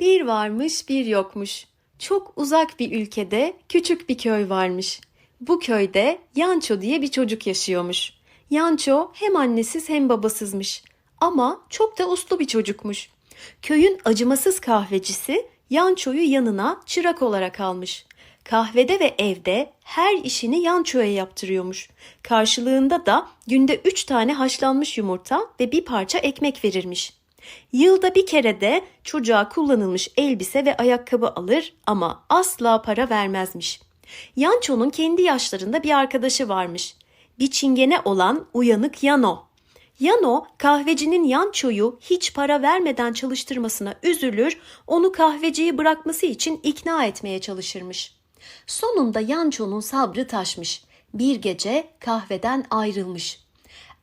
varmış bir yokmuş. Çok uzak bir ülkede küçük bir köy varmış. Bu köyde Yanço diye bir çocuk yaşıyormuş. Yanço hem annesiz hem babasızmış. Ama çok da uslu bir çocukmuş. Köyün acımasız kahvecisi Yanço'yu yanına çırak olarak almış. Kahvede ve evde her işini Yanço'ya yaptırıyormuş. Karşılığında da günde üç tane haşlanmış yumurta ve bir parça ekmek verirmiş. Yılda bir kere de çocuğa kullanılmış elbise ve ayakkabı alır ama asla para vermezmiş. Yanço'nun kendi yaşlarında bir arkadaşı varmış. Bir çingene olan uyanık Yano. Yano kahvecinin Yanço'yu hiç para vermeden çalıştırmasına üzülür, onu kahveciyi bırakması için ikna etmeye çalışırmış. Sonunda Yanço'nun sabrı taşmış. Bir gece kahveden ayrılmış.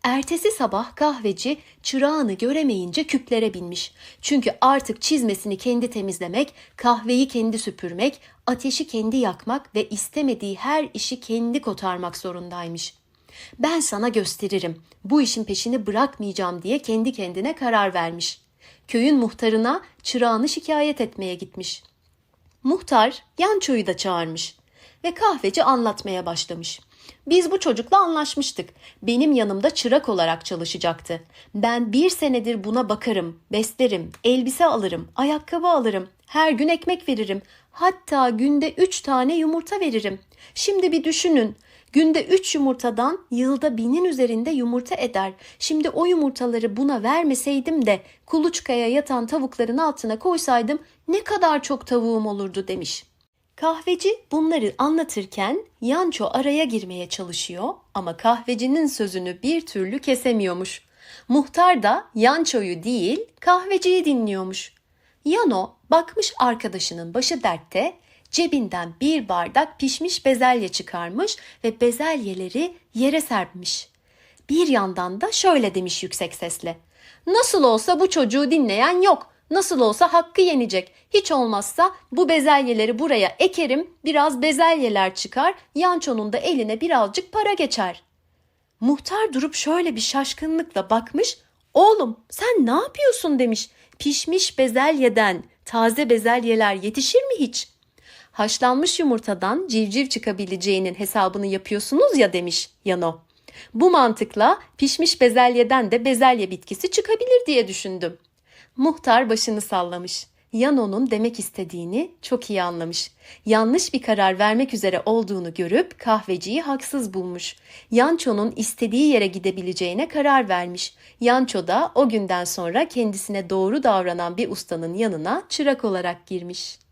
Ertesi sabah kahveci çırağını göremeyince küplere binmiş. Çünkü artık çizmesini kendi temizlemek, kahveyi kendi süpürmek, ateşi kendi yakmak ve istemediği her işi kendi kotarmak zorundaymış. Ben sana gösteririm. Bu işin peşini bırakmayacağım diye kendi kendine karar vermiş. Köyün muhtarına çırağını şikayet etmeye gitmiş. Muhtar Yanço'yu da çağırmış ve kahveci anlatmaya başlamış. Biz bu çocukla anlaşmıştık. Benim yanımda çırak olarak çalışacaktı. Ben bir senedir buna bakarım, beslerim, elbise alırım, ayakkabı alırım, her gün ekmek veririm. Hatta günde üç tane yumurta veririm. Şimdi bir düşünün. Günde üç yumurtadan yılda binin üzerinde yumurta eder. Şimdi o yumurtaları buna vermeseydim de kuluçkaya yatan tavukların altına koysaydım ne kadar çok tavuğum olurdu demiş. Kahveci bunları anlatırken Yanço araya girmeye çalışıyor ama kahvecinin sözünü bir türlü kesemiyormuş. Muhtar da Yanço'yu değil kahveciyi dinliyormuş. Yano bakmış arkadaşının başı dertte cebinden bir bardak pişmiş bezelye çıkarmış ve bezelyeleri yere serpmiş. Bir yandan da şöyle demiş yüksek sesle. Nasıl olsa bu çocuğu dinleyen yok. Nasıl olsa hakkı yenecek. Hiç olmazsa bu bezelyeleri buraya ekerim, biraz bezelyeler çıkar, Yanço'nun da eline birazcık para geçer. Muhtar durup şöyle bir şaşkınlıkla bakmış. Oğlum sen ne yapıyorsun demiş. Pişmiş bezelyeden taze bezelyeler yetişir mi hiç? Haşlanmış yumurtadan civciv çıkabileceğinin hesabını yapıyorsunuz ya demiş Yano. Bu mantıkla pişmiş bezelyeden de bezelye bitkisi çıkabilir diye düşündüm. Muhtar başını sallamış. Yano'nun demek istediğini çok iyi anlamış. Yanlış bir karar vermek üzere olduğunu görüp kahveciyi haksız bulmuş. Yanço'nun istediği yere gidebileceğine karar vermiş. Yanço da o günden sonra kendisine doğru davranan bir ustanın yanına çırak olarak girmiş.